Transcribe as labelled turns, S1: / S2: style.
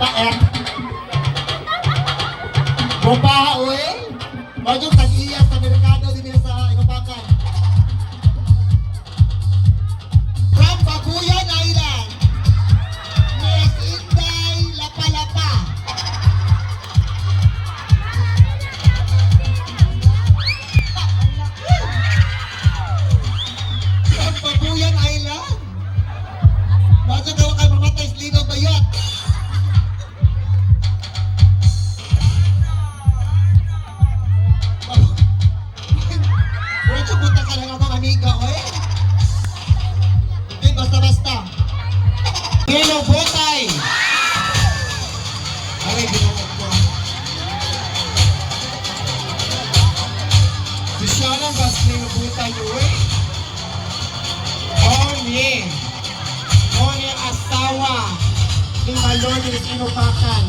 S1: Pak Bapak, eh? oi. Maju. Medyo buta ka lang ako, amiga, oy. Hindi, basta-basta. Hello, botay! Aray, binukot ko. Si Shana, bas na yung butay niyo, eh. Yeah. Oh, yung asawa ni Malon ni Inupakan.